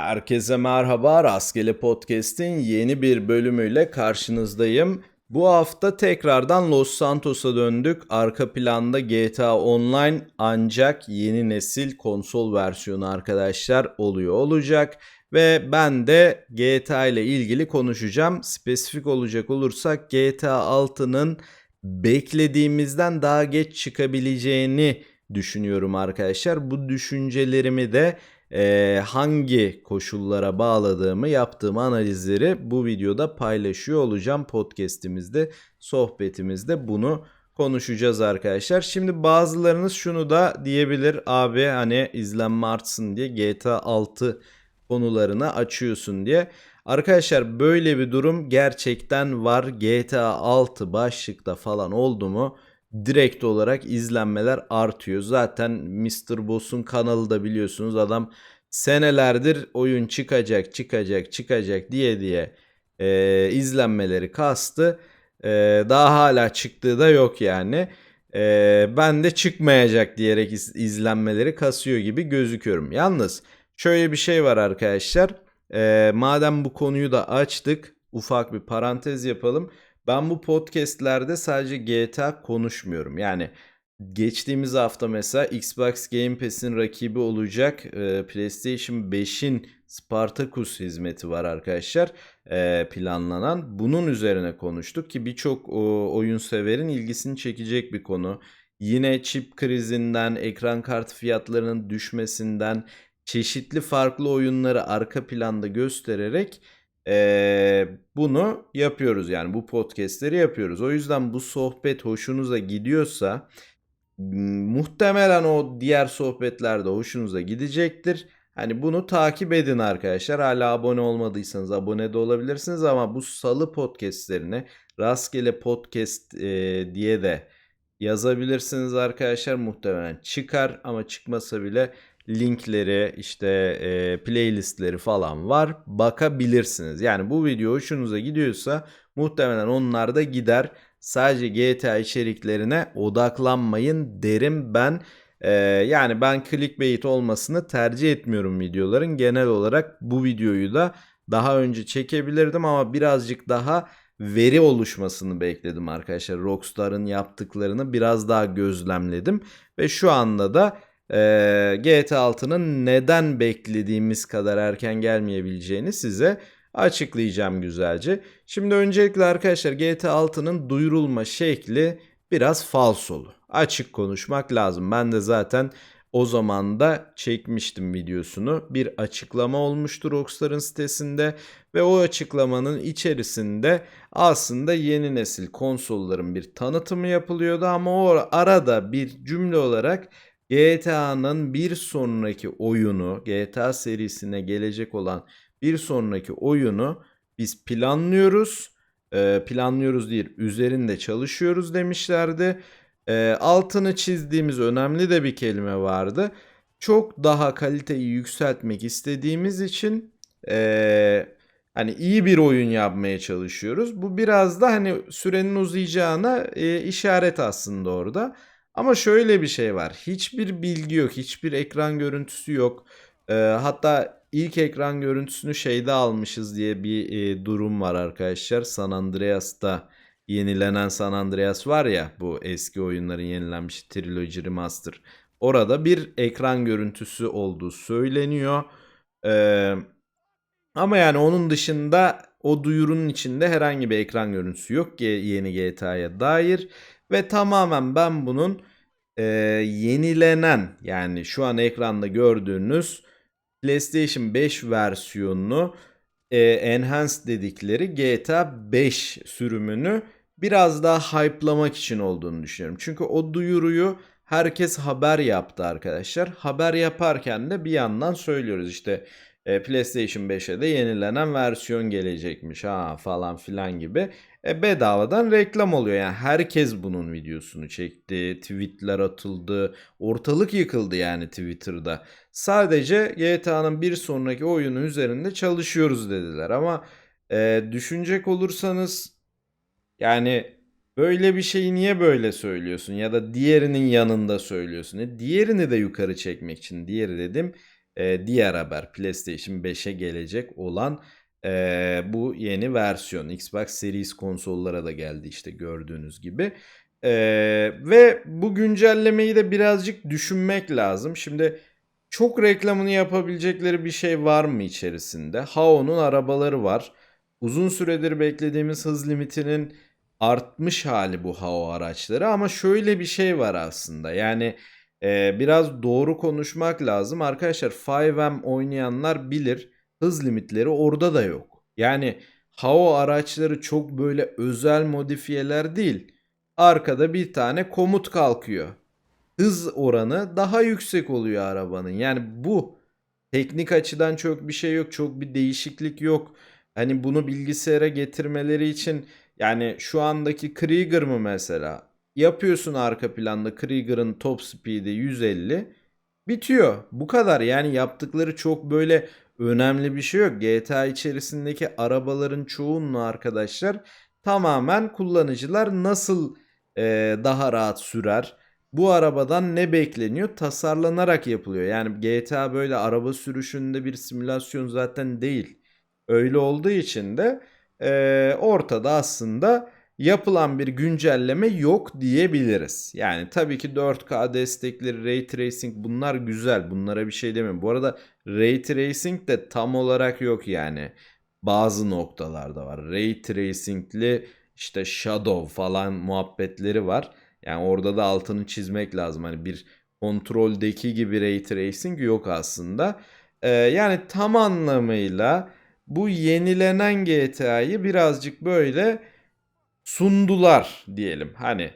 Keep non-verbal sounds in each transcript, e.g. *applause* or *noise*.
Herkese merhaba, Rastgele Podcast'in yeni bir bölümüyle karşınızdayım. Bu hafta tekrardan Los Santos'a döndük. Arka planda GTA Online ancak yeni nesil konsol versiyonu arkadaşlar oluyor olacak. Ve ben de GTA ile ilgili konuşacağım. Spesifik olacak olursak GTA 6'nın beklediğimizden daha geç çıkabileceğini düşünüyorum arkadaşlar. Bu düşüncelerimi de e, hangi koşullara bağladığımı yaptığım analizleri bu videoda paylaşıyor olacağım podcast'imizde sohbetimizde bunu konuşacağız arkadaşlar. Şimdi bazılarınız şunu da diyebilir abi hani izlenme artsın diye GTA 6 konularını açıyorsun diye. Arkadaşlar böyle bir durum gerçekten var. GTA 6 başlıkta falan oldu mu direkt olarak izlenmeler artıyor. Zaten Mr. Boss'un kanalı da biliyorsunuz adam senelerdir oyun çıkacak çıkacak çıkacak diye diye e, izlenmeleri kastı. E, daha hala çıktığı da yok yani. E, ben de çıkmayacak diyerek iz, izlenmeleri kasıyor gibi gözüküyorum. Yalnız şöyle bir şey var arkadaşlar. E, madem bu konuyu da açtık ufak bir parantez yapalım. Ben bu podcastlerde sadece GTA konuşmuyorum. Yani geçtiğimiz hafta mesela Xbox Game Pass'in rakibi olacak e, PlayStation 5'in Spartacus hizmeti var arkadaşlar e, planlanan. Bunun üzerine konuştuk ki birçok oyun severin ilgisini çekecek bir konu. Yine çip krizinden, ekran kartı fiyatlarının düşmesinden, çeşitli farklı oyunları arka planda göstererek bunu yapıyoruz yani bu podcastleri yapıyoruz. O yüzden bu sohbet hoşunuza gidiyorsa muhtemelen o diğer sohbetler de hoşunuza gidecektir. Hani bunu takip edin arkadaşlar. Hala abone olmadıysanız abone de olabilirsiniz ama bu salı podcastlerini rastgele podcast e, diye de yazabilirsiniz arkadaşlar. Muhtemelen çıkar ama çıkmasa bile linkleri işte e, playlistleri falan var bakabilirsiniz. Yani bu video hoşunuza gidiyorsa muhtemelen onlar da gider. Sadece GTA içeriklerine odaklanmayın derim ben. Ee, yani ben clickbait olmasını tercih etmiyorum videoların. Genel olarak bu videoyu da daha önce çekebilirdim ama birazcık daha veri oluşmasını bekledim arkadaşlar. Rockstar'ın yaptıklarını biraz daha gözlemledim ve şu anda da e, GTA 6'nın neden beklediğimiz kadar erken gelmeyebileceğini size açıklayacağım güzelce. Şimdi öncelikle arkadaşlar GTA 6'nın duyurulma şekli biraz falsolu. Açık konuşmak lazım. Ben de zaten o zaman da çekmiştim videosunu. Bir açıklama olmuştu Rockstar'ın sitesinde ve o açıklamanın içerisinde aslında yeni nesil konsolların bir tanıtımı yapılıyordu ama o arada bir cümle olarak GTA'nın bir sonraki oyunu, GTA serisine gelecek olan bir sonraki oyunu biz planlıyoruz. E, planlıyoruz değil, üzerinde çalışıyoruz demişlerdi. E, altını çizdiğimiz önemli de bir kelime vardı. Çok daha kaliteyi yükseltmek istediğimiz için e, hani iyi bir oyun yapmaya çalışıyoruz. Bu biraz da hani sürenin uzayacağına e, işaret aslında orada. Ama şöyle bir şey var. Hiçbir bilgi yok. Hiçbir ekran görüntüsü yok. Ee, hatta ilk ekran görüntüsünü şeyde almışız diye bir e, durum var arkadaşlar. San Andreas'ta yenilenen San Andreas var ya bu eski oyunların yenilenmiş Trilogy Remaster. Orada bir ekran görüntüsü olduğu söyleniyor. Ee, ama yani onun dışında o duyurunun içinde herhangi bir ekran görüntüsü yok yeni GTA'ya dair. Ve tamamen ben bunun e, yenilenen yani şu an ekranda gördüğünüz PlayStation 5 versiyonunu e, Enhanced dedikleri GTA 5 sürümünü biraz daha hype'lamak için olduğunu düşünüyorum. Çünkü o duyuruyu herkes haber yaptı arkadaşlar. Haber yaparken de bir yandan söylüyoruz işte e, PlayStation 5'e de yenilenen versiyon gelecekmiş ha falan filan gibi. E, bedavadan reklam oluyor. Yani herkes bunun videosunu çekti. Tweetler atıldı. Ortalık yıkıldı yani Twitter'da. Sadece GTA'nın bir sonraki oyunu üzerinde çalışıyoruz dediler. Ama e, düşünecek olursanız yani böyle bir şeyi niye böyle söylüyorsun? Ya da diğerinin yanında söylüyorsun. E, diğerini de yukarı çekmek için. Diğeri dedim e, diğer haber PlayStation 5'e gelecek olan e, bu yeni versiyon. Xbox Series konsollara da geldi işte gördüğünüz gibi. E, ve bu güncellemeyi de birazcık düşünmek lazım. Şimdi çok reklamını yapabilecekleri bir şey var mı içerisinde? Hao'nun arabaları var. Uzun süredir beklediğimiz hız limitinin artmış hali bu Hao araçları ama şöyle bir şey var aslında. Yani e, biraz doğru konuşmak lazım. Arkadaşlar 5M oynayanlar bilir hız limitleri orada da yok. Yani Hao araçları çok böyle özel modifiyeler değil. Arkada bir tane komut kalkıyor. Hız oranı daha yüksek oluyor arabanın. Yani bu teknik açıdan çok bir şey yok. Çok bir değişiklik yok. Hani bunu bilgisayara getirmeleri için yani şu andaki Krieger mı mesela? Yapıyorsun arka planda Krieger'ın top speed'i 150. Bitiyor. Bu kadar. Yani yaptıkları çok böyle önemli bir şey yok. GTA içerisindeki arabaların çoğunluğu arkadaşlar tamamen kullanıcılar nasıl e, daha rahat sürer? Bu arabadan ne bekleniyor? Tasarlanarak yapılıyor. Yani GTA böyle araba sürüşünde bir simülasyon zaten değil. Öyle olduğu için de e, ortada aslında yapılan bir güncelleme yok diyebiliriz. Yani tabii ki 4K destekleri, Ray Tracing bunlar güzel. Bunlara bir şey demiyorum. Bu arada Ray Tracing de tam olarak yok yani. Bazı noktalarda var. Ray Tracing'li işte Shadow falan muhabbetleri var. Yani orada da altını çizmek lazım. Hani bir kontroldeki gibi Ray Tracing yok aslında. Ee, yani tam anlamıyla bu yenilenen GTA'yı birazcık böyle sundular diyelim. Hani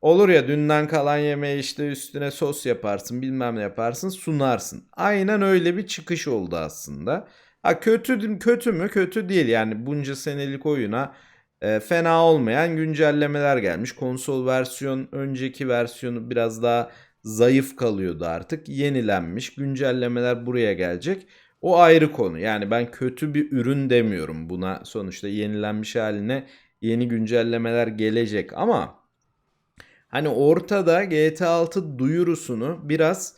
olur ya dünden kalan yemeği işte üstüne sos yaparsın bilmem ne yaparsın sunarsın. Aynen öyle bir çıkış oldu aslında. Ha kötü kötü mü? Kötü değil. Yani bunca senelik oyuna e, fena olmayan güncellemeler gelmiş. Konsol versiyon önceki versiyonu biraz daha zayıf kalıyordu artık. Yenilenmiş. Güncellemeler buraya gelecek. O ayrı konu. Yani ben kötü bir ürün demiyorum buna. Sonuçta yenilenmiş haline yeni güncellemeler gelecek ama hani ortada GTA 6 duyurusunu biraz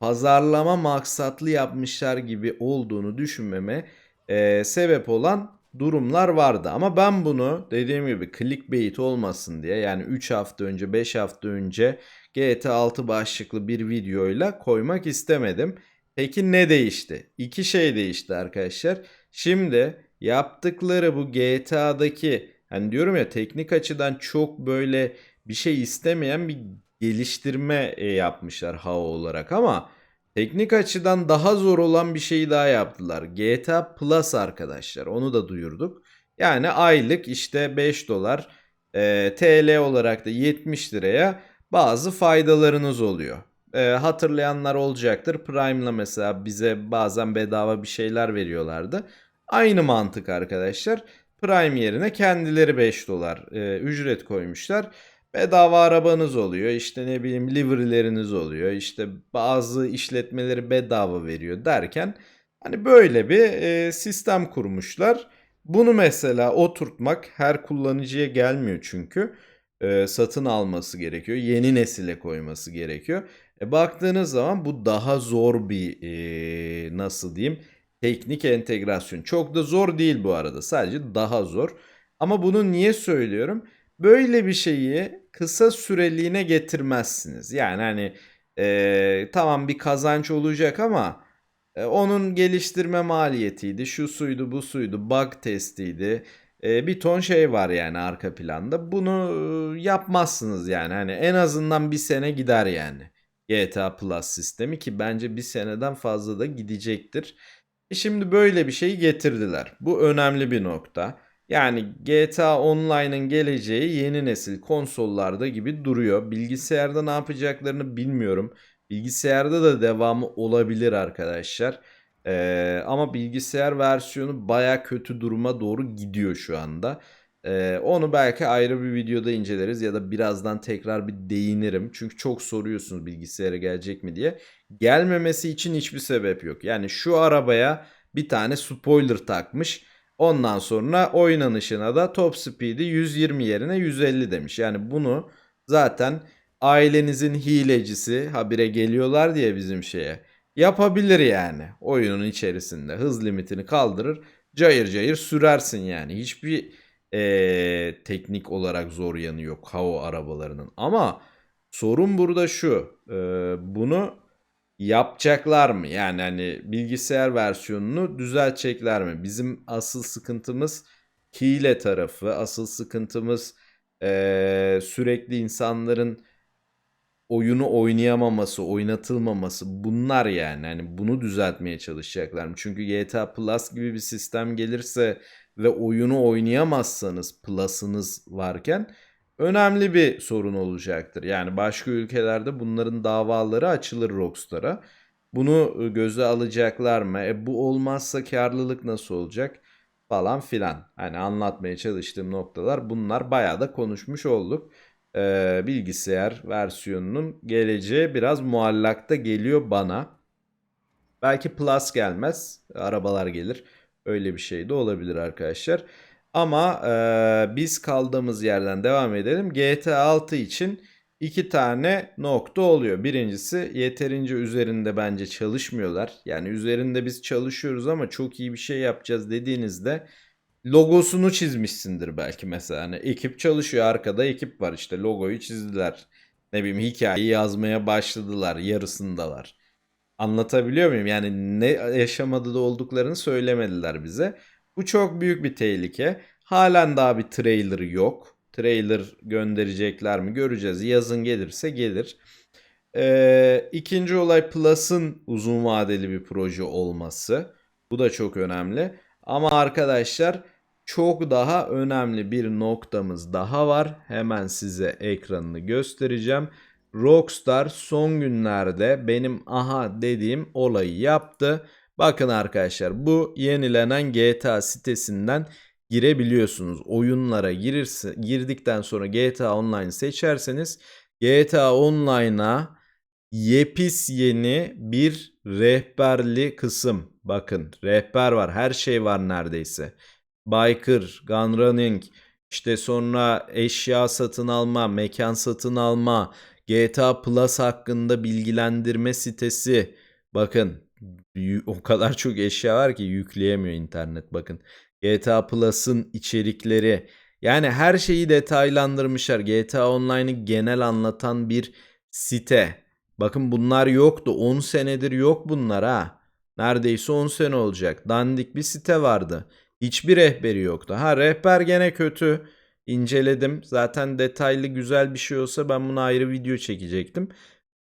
pazarlama maksatlı yapmışlar gibi olduğunu düşünmeme e, sebep olan durumlar vardı. Ama ben bunu dediğim gibi clickbait olmasın diye yani 3 hafta önce 5 hafta önce GTA 6 başlıklı bir videoyla koymak istemedim. Peki ne değişti? İki şey değişti arkadaşlar. Şimdi yaptıkları bu GTA'daki hani diyorum ya teknik açıdan çok böyle bir şey istemeyen bir geliştirme e, yapmışlar HAO olarak ama teknik açıdan daha zor olan bir şeyi daha yaptılar. GTA Plus arkadaşlar onu da duyurduk. Yani aylık işte 5 dolar e, TL olarak da 70 liraya bazı faydalarınız oluyor e, hatırlayanlar olacaktır. Prime'la mesela bize bazen bedava bir şeyler veriyorlardı. Aynı mantık arkadaşlar. Prime yerine kendileri 5 dolar e, ücret koymuşlar. Bedava arabanız oluyor. İşte ne bileyim livery'leriniz oluyor. İşte bazı işletmeleri bedava veriyor derken hani böyle bir e, sistem kurmuşlar. Bunu mesela oturtmak her kullanıcıya gelmiyor çünkü. E, satın alması gerekiyor. Yeni nesile koyması gerekiyor. E baktığınız zaman bu daha zor bir e, nasıl diyeyim teknik entegrasyon. Çok da zor değil bu arada sadece daha zor. Ama bunu niye söylüyorum? Böyle bir şeyi kısa süreliğine getirmezsiniz. Yani hani e, tamam bir kazanç olacak ama e, onun geliştirme maliyetiydi, şu suydu, bu suydu, bug testiydi. E, bir ton şey var yani arka planda. Bunu e, yapmazsınız yani. Hani en azından bir sene gider yani. GTA Plus sistemi ki bence bir seneden fazla da gidecektir. Şimdi böyle bir şeyi getirdiler. Bu önemli bir nokta. Yani GTA Online'ın geleceği yeni nesil konsollarda gibi duruyor. Bilgisayarda ne yapacaklarını bilmiyorum. Bilgisayarda da devamı olabilir arkadaşlar. Ee, ama bilgisayar versiyonu baya kötü duruma doğru gidiyor şu anda. Ee, onu belki ayrı bir videoda inceleriz ya da birazdan tekrar bir değinirim. Çünkü çok soruyorsunuz bilgisayara gelecek mi diye. Gelmemesi için hiçbir sebep yok. Yani şu arabaya bir tane spoiler takmış. Ondan sonra oynanışına da top speed'i 120 yerine 150 demiş. Yani bunu zaten ailenizin hilecisi habire geliyorlar diye bizim şeye. yapabilir yani. Oyunun içerisinde hız limitini kaldırır. Cayır cayır sürersin yani. Hiçbir eee, teknik olarak zor yanı yok hava arabalarının. Ama sorun burada şu. eee, bunu yapacaklar mı? Yani hani bilgisayar versiyonunu düzeltecekler mi? Bizim asıl sıkıntımız hile tarafı. Asıl sıkıntımız eee, sürekli insanların oyunu oynayamaması, oynatılmaması bunlar yani. Hani bunu düzeltmeye çalışacaklar mı? Çünkü GTA Plus gibi bir sistem gelirse ve oyunu oynayamazsanız Plus'ınız varken önemli bir sorun olacaktır. Yani başka ülkelerde bunların davaları açılır Rockstar'a. Bunu e, göze alacaklar mı? E, bu olmazsa karlılık nasıl olacak? Falan filan. Hani anlatmaya çalıştığım noktalar bunlar. Bayağı da konuşmuş olduk. Ee, bilgisayar versiyonunun geleceği biraz muallakta geliyor bana. Belki Plus gelmez. Arabalar gelir. Öyle bir şey de olabilir arkadaşlar. Ama e, biz kaldığımız yerden devam edelim. GTA 6 için iki tane nokta oluyor. Birincisi yeterince üzerinde bence çalışmıyorlar. Yani üzerinde biz çalışıyoruz ama çok iyi bir şey yapacağız dediğinizde logosunu çizmişsindir belki mesela. Hani ekip çalışıyor arkada ekip var işte logoyu çizdiler. Ne bileyim hikayeyi yazmaya başladılar yarısındalar. Anlatabiliyor muyum? Yani ne yaşamadı da olduklarını söylemediler bize. Bu çok büyük bir tehlike. Halen daha bir trailer yok. Trailer gönderecekler mi göreceğiz. Yazın gelirse gelir. Ee, ikinci olay Plus'ın uzun vadeli bir proje olması. Bu da çok önemli. Ama arkadaşlar çok daha önemli bir noktamız daha var. Hemen size ekranını göstereceğim. Rockstar son günlerde benim aha dediğim olayı yaptı. Bakın arkadaşlar bu yenilenen GTA sitesinden girebiliyorsunuz. Oyunlara girirse, girdikten sonra GTA Online seçerseniz GTA Online'a yepis yeni bir rehberli kısım. Bakın rehber var her şey var neredeyse. Biker, gun running, işte sonra eşya satın alma, mekan satın alma, GTA Plus hakkında bilgilendirme sitesi. Bakın o kadar çok eşya var ki yükleyemiyor internet bakın. GTA Plus'ın içerikleri. Yani her şeyi detaylandırmışlar. GTA Online'ı genel anlatan bir site. Bakın bunlar yoktu. 10 senedir yok bunlar ha. Neredeyse 10 sene olacak. Dandik bir site vardı. Hiçbir rehberi yoktu. Ha rehber gene kötü. İnceledim. Zaten detaylı güzel bir şey olsa ben buna ayrı video çekecektim.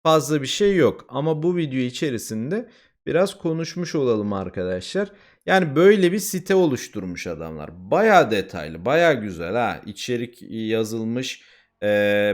Fazla bir şey yok. Ama bu video içerisinde biraz konuşmuş olalım arkadaşlar. Yani böyle bir site oluşturmuş adamlar. Baya detaylı, baya güzel ha. İçerik yazılmış. Ee,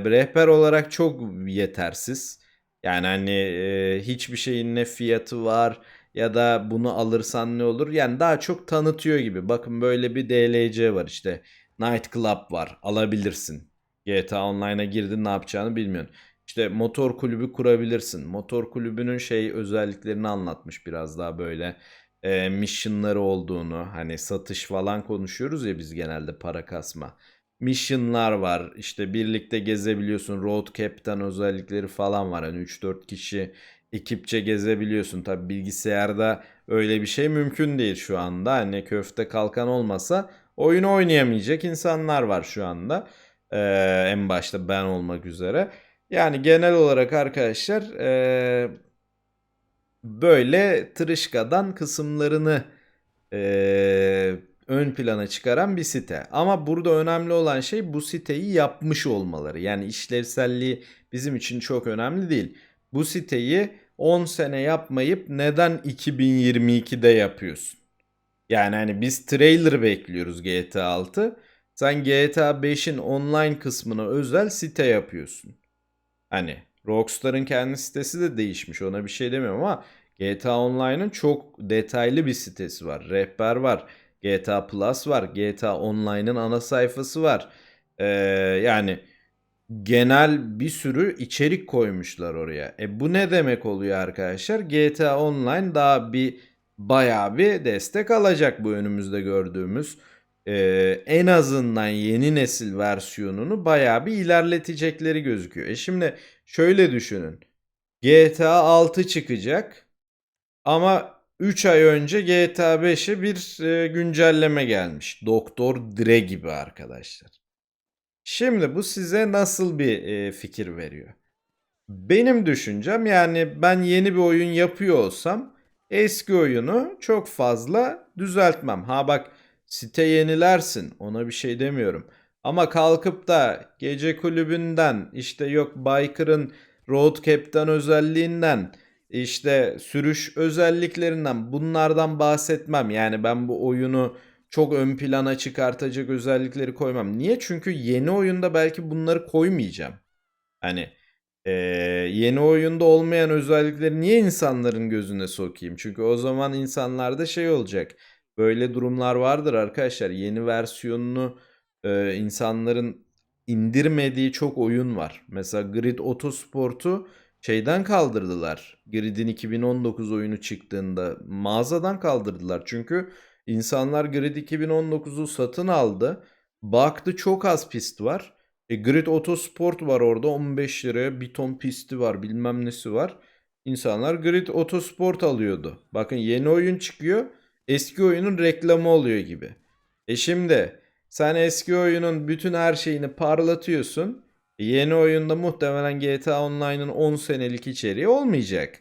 rehber olarak çok yetersiz. Yani hani e, hiçbir şeyin ne fiyatı var ya da bunu alırsan ne olur? Yani daha çok tanıtıyor gibi. Bakın böyle bir DLC var işte. Night Club var. Alabilirsin. GTA Online'a girdin ne yapacağını bilmiyorsun. İşte motor kulübü kurabilirsin. Motor kulübünün şey özelliklerini anlatmış biraz daha böyle e, missionları olduğunu hani satış falan konuşuyoruz ya biz genelde para kasma. Missionlar var işte birlikte gezebiliyorsun road captain özellikleri falan var hani 3-4 kişi ekipçe gezebiliyorsun. Tabi bilgisayarda öyle bir şey mümkün değil şu anda hani köfte kalkan olmasa oyunu oynayamayacak insanlar var şu anda. Ee, en başta ben olmak üzere. Yani genel olarak arkadaşlar ee, böyle tırışkadan kısımlarını ee, ön plana çıkaran bir site. Ama burada önemli olan şey bu siteyi yapmış olmaları. Yani işlevselliği bizim için çok önemli değil. Bu siteyi 10 sene yapmayıp neden 2022'de yapıyorsun? Yani hani biz trailer bekliyoruz GTA 6. Sen GTA 5'in online kısmına özel site yapıyorsun. Hani Rockstar'ın kendi sitesi de değişmiş ona bir şey demiyorum ama GTA Online'ın çok detaylı bir sitesi var. Rehber var. GTA Plus var. GTA Online'ın ana sayfası var. Ee, yani genel bir sürü içerik koymuşlar oraya. E bu ne demek oluyor arkadaşlar? GTA Online daha bir bayağı bir destek alacak bu önümüzde gördüğümüz. Ee, en azından yeni nesil versiyonunu bayağı bir ilerletecekleri gözüküyor. E şimdi şöyle düşünün. GTA 6 çıkacak. Ama 3 ay önce GTA 5'e bir e, güncelleme gelmiş. Doktor Dre gibi arkadaşlar. Şimdi bu size nasıl bir e, fikir veriyor? Benim düşüncem yani ben yeni bir oyun yapıyor olsam eski oyunu çok fazla düzeltmem. Ha bak site yenilersin ona bir şey demiyorum. Ama kalkıp da gece kulübünden işte yok Biker'ın Road Captain özelliğinden işte sürüş özelliklerinden bunlardan bahsetmem. Yani ben bu oyunu çok ön plana çıkartacak özellikleri koymam. Niye? Çünkü yeni oyunda belki bunları koymayacağım. Hani ee, yeni oyunda olmayan özellikleri niye insanların gözüne sokayım? Çünkü o zaman insanlarda şey olacak. Böyle durumlar vardır arkadaşlar. Yeni versiyonunu e, insanların indirmediği çok oyun var. Mesela Grid Autosport'u şeyden kaldırdılar. Grid'in 2019 oyunu çıktığında mağazadan kaldırdılar. Çünkü insanlar Grid 2019'u satın aldı. Baktı çok az pist var. E, Grid Autosport var orada 15 liraya bir ton pisti var bilmem nesi var. İnsanlar Grid Autosport alıyordu. Bakın yeni oyun çıkıyor eski oyunun reklamı oluyor gibi. E şimdi sen eski oyunun bütün her şeyini parlatıyorsun. E, yeni oyunda muhtemelen GTA Online'ın 10 senelik içeriği olmayacak.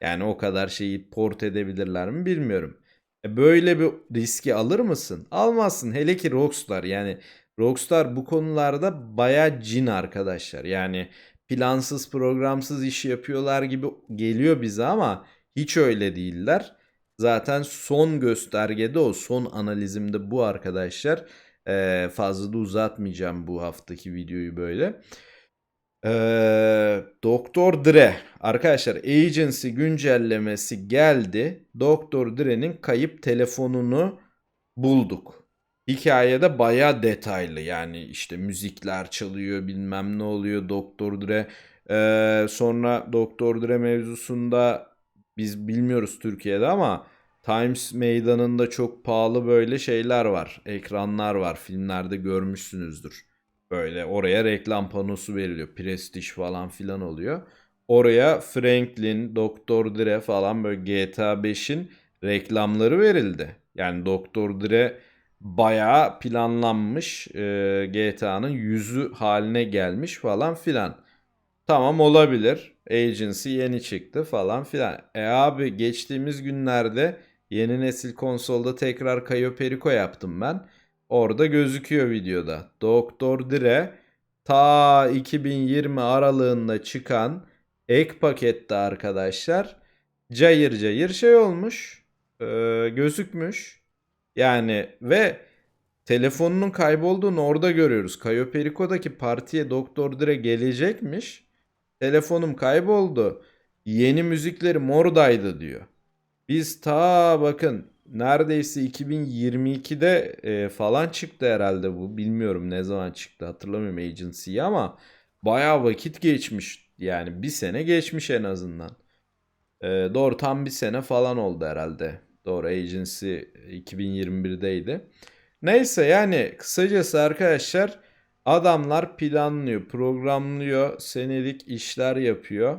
Yani o kadar şeyi port edebilirler mi bilmiyorum. E böyle bir riski alır mısın? Almazsın. Hele ki Rockstar. Yani Rockstar bu konularda baya cin arkadaşlar. Yani plansız programsız iş yapıyorlar gibi geliyor bize ama hiç öyle değiller. Zaten son göstergede o son analizimde bu arkadaşlar. Ee, fazla da uzatmayacağım bu haftaki videoyu böyle. Ee, Doktor Dre arkadaşlar agency güncellemesi geldi. Doktor Dre'nin kayıp telefonunu bulduk. Hikayede baya detaylı yani işte müzikler çalıyor bilmem ne oluyor Doktor Dre. Ee, sonra Doktor Dre mevzusunda biz bilmiyoruz Türkiye'de ama Times meydanında çok pahalı böyle şeyler var. Ekranlar var. Filmlerde görmüşsünüzdür. Böyle oraya reklam panosu veriliyor. Prestige falan filan oluyor. Oraya Franklin, Dr. Dre falan böyle GTA 5'in reklamları verildi. Yani Dr. Dre bayağı planlanmış e, GTA'nın yüzü haline gelmiş falan filan. Tamam olabilir. Agency yeni çıktı falan filan. E abi geçtiğimiz günlerde yeni nesil konsolda tekrar Cayo Perico yaptım ben. Orada gözüküyor videoda. Doktor Dre ta 2020 aralığında çıkan ek pakette arkadaşlar cayır cayır şey olmuş. E, gözükmüş. Yani ve telefonunun kaybolduğunu orada görüyoruz. Cayo Perico'daki partiye Doktor Dre gelecekmiş. Telefonum kayboldu. Yeni müziklerim oradaydı diyor. Biz ta bakın neredeyse 2022'de e, falan çıktı herhalde bu. Bilmiyorum ne zaman çıktı hatırlamıyorum agency'yi ama bayağı vakit geçmiş. Yani bir sene geçmiş en azından. E, doğru tam bir sene falan oldu herhalde. Doğru agency 2021'deydi. Neyse yani kısacası arkadaşlar Adamlar planlıyor, programlıyor, senelik işler yapıyor.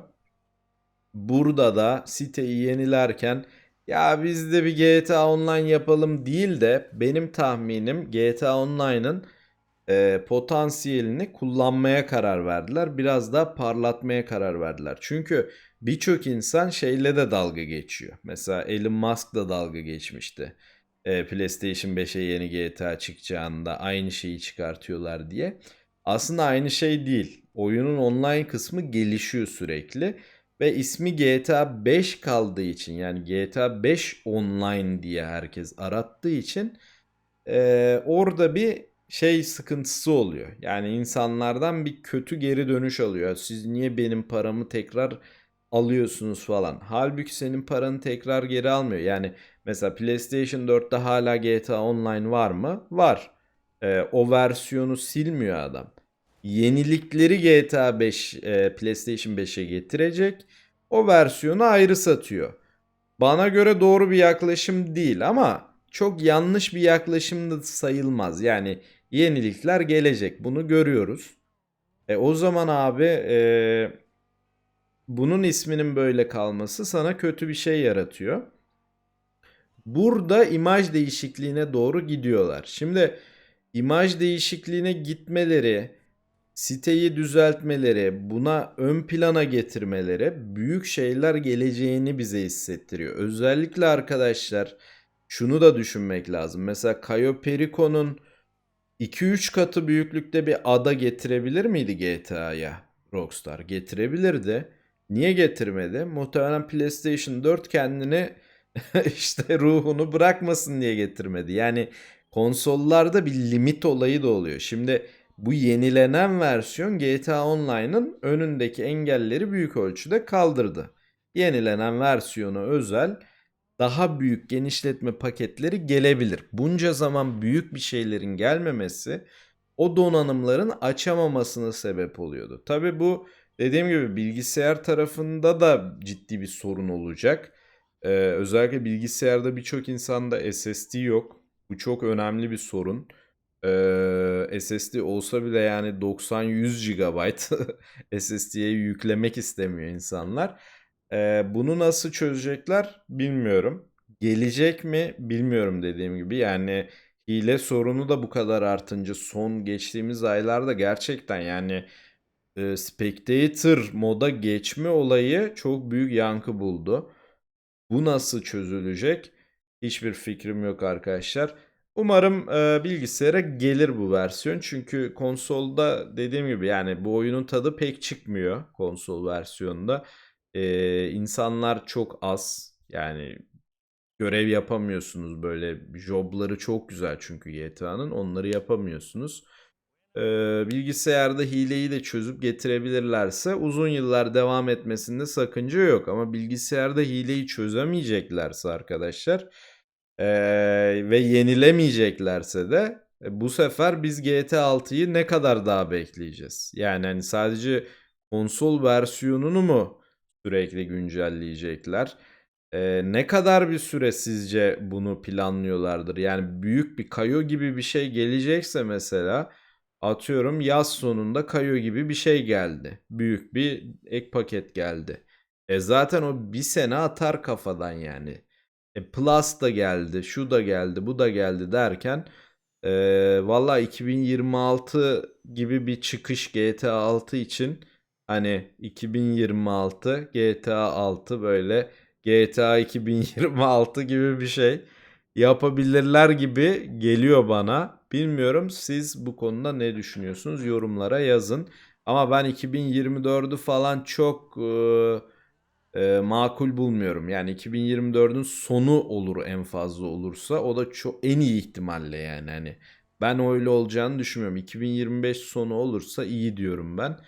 Burada da siteyi yenilerken ya biz de bir GTA Online yapalım değil de benim tahminim GTA Online'ın e, potansiyelini kullanmaya karar verdiler. Biraz daha parlatmaya karar verdiler. Çünkü birçok insan şeyle de dalga geçiyor. Mesela Elon Musk da dalga geçmişti e, PlayStation 5'e yeni GTA çıkacağında aynı şeyi çıkartıyorlar diye. Aslında aynı şey değil. Oyunun online kısmı gelişiyor sürekli ve ismi GTA 5 kaldığı için yani GTA 5 online diye herkes arattığı için e, orada bir şey sıkıntısı oluyor. Yani insanlardan bir kötü geri dönüş alıyor. Siz niye benim paramı tekrar alıyorsunuz falan. Halbuki senin paranı tekrar geri almıyor. Yani mesela PlayStation 4'te hala GTA Online var mı? Var. Ee, o versiyonu silmiyor adam. Yenilikleri GTA 5 e, PlayStation 5'e getirecek. O versiyonu ayrı satıyor. Bana göre doğru bir yaklaşım değil ama çok yanlış bir yaklaşım da sayılmaz. Yani yenilikler gelecek. Bunu görüyoruz. E, o zaman abi e, bunun isminin böyle kalması sana kötü bir şey yaratıyor. Burada imaj değişikliğine doğru gidiyorlar. Şimdi imaj değişikliğine gitmeleri, siteyi düzeltmeleri, buna ön plana getirmeleri büyük şeyler geleceğini bize hissettiriyor. Özellikle arkadaşlar şunu da düşünmek lazım. Mesela Cayo Perico'nun 2-3 katı büyüklükte bir ada getirebilir miydi GTA'ya Rockstar? Getirebilirdi. Niye getirmedi? Muhtemelen PlayStation 4 kendini *laughs* işte ruhunu bırakmasın diye getirmedi. Yani konsollarda bir limit olayı da oluyor. Şimdi bu yenilenen versiyon GTA Online'ın önündeki engelleri büyük ölçüde kaldırdı. Yenilenen versiyonu özel daha büyük genişletme paketleri gelebilir. Bunca zaman büyük bir şeylerin gelmemesi o donanımların açamamasına sebep oluyordu. Tabi bu dediğim gibi bilgisayar tarafında da ciddi bir sorun olacak. Ee, özellikle bilgisayarda birçok insanda SSD yok. Bu çok önemli bir sorun. Ee, SSD olsa bile yani 90-100 GB SSD'ye yüklemek istemiyor insanlar. Ee, bunu nasıl çözecekler bilmiyorum. Gelecek mi bilmiyorum dediğim gibi. Yani hile sorunu da bu kadar artınca son geçtiğimiz aylarda gerçekten yani e, Spectator moda geçme olayı çok büyük yankı buldu. Bu nasıl çözülecek? Hiçbir fikrim yok arkadaşlar. Umarım e, bilgisayara gelir bu versiyon. Çünkü konsolda dediğim gibi yani bu oyunun tadı pek çıkmıyor konsol versiyonunda. E, insanlar çok az. Yani görev yapamıyorsunuz böyle. Jobları çok güzel çünkü GTA'nın. Onları yapamıyorsunuz. E, bilgisayarda hileyi de çözüp getirebilirlerse uzun yıllar devam etmesinde sakınca yok. Ama bilgisayarda hileyi çözemeyeceklerse arkadaşlar ee, ve yenilemeyeceklerse de e, bu sefer biz GTA 6'yı ne kadar daha bekleyeceğiz? Yani hani sadece konsol versiyonunu mu sürekli güncelleyecekler? Ee, ne kadar bir süre sizce bunu planlıyorlardır? Yani büyük bir Kayo gibi bir şey gelecekse mesela atıyorum yaz sonunda Kayo gibi bir şey geldi. Büyük bir ek paket geldi. E zaten o bir sene atar kafadan yani. E, Plus da geldi, şu da geldi, bu da geldi derken e, valla 2026 gibi bir çıkış GTA 6 için hani 2026 GTA 6 böyle GTA 2026 gibi bir şey yapabilirler gibi geliyor bana. Bilmiyorum siz bu konuda ne düşünüyorsunuz? Yorumlara yazın. Ama ben 2024'ü falan çok e, e, makul bulmuyorum. Yani 2024'ün sonu olur en fazla olursa. O da çok en iyi ihtimalle yani hani. Ben öyle olacağını düşünmüyorum. 2025 sonu olursa iyi diyorum ben.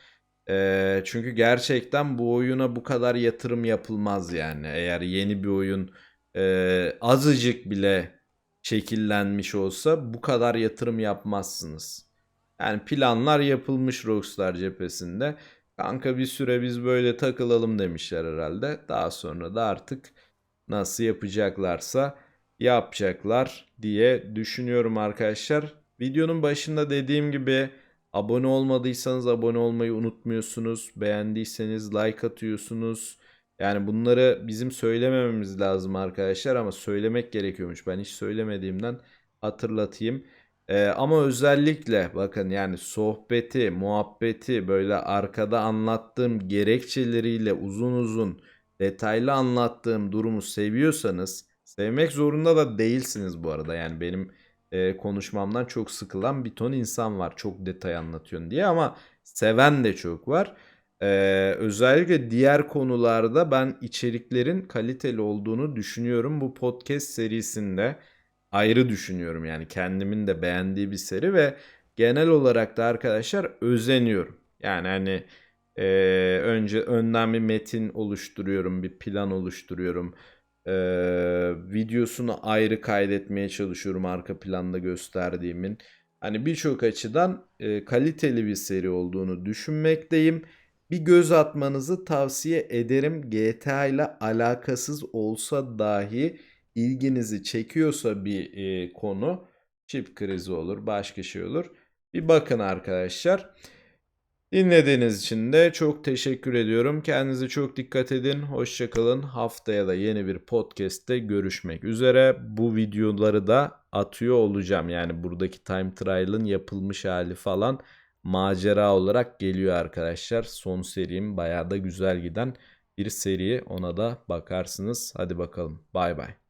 E, çünkü gerçekten bu oyuna bu kadar yatırım yapılmaz yani. Eğer yeni bir oyun e, azıcık bile şekillenmiş olsa bu kadar yatırım yapmazsınız. Yani planlar yapılmış Rockstar cephesinde. Kanka bir süre biz böyle takılalım demişler herhalde. Daha sonra da artık nasıl yapacaklarsa yapacaklar diye düşünüyorum arkadaşlar. Videonun başında dediğim gibi abone olmadıysanız abone olmayı unutmuyorsunuz. Beğendiyseniz like atıyorsunuz. Yani bunları bizim söylemememiz lazım arkadaşlar ama söylemek gerekiyormuş. Ben hiç söylemediğimden hatırlatayım. Ee, ama özellikle bakın yani sohbeti, muhabbeti böyle arkada anlattığım gerekçeleriyle uzun uzun detaylı anlattığım durumu seviyorsanız sevmek zorunda da değilsiniz bu arada. Yani benim e, konuşmamdan çok sıkılan bir ton insan var çok detay anlatıyorsun diye ama seven de çok var. Ee, özellikle diğer konularda ben içeriklerin kaliteli olduğunu düşünüyorum bu podcast serisinde ayrı düşünüyorum yani kendimin de beğendiği bir seri ve genel olarak da arkadaşlar özeniyorum. Yani hani e, önce önden bir metin oluşturuyorum, bir plan oluşturuyorum. E, videosunu ayrı kaydetmeye çalışıyorum arka planda gösterdiğimin. Hani birçok açıdan e, kaliteli bir seri olduğunu düşünmekteyim. Bir göz atmanızı tavsiye ederim. GTA ile alakasız olsa dahi ilginizi çekiyorsa bir e, konu çip krizi olur, başka şey olur. Bir bakın arkadaşlar. Dinlediğiniz için de çok teşekkür ediyorum. Kendinize çok dikkat edin. Hoşçakalın. Haftaya da yeni bir podcast'te görüşmek üzere. Bu videoları da atıyor olacağım. Yani buradaki time trial'ın yapılmış hali falan macera olarak geliyor arkadaşlar. Son serim bayağı da güzel giden bir seri. Ona da bakarsınız. Hadi bakalım. Bay bay.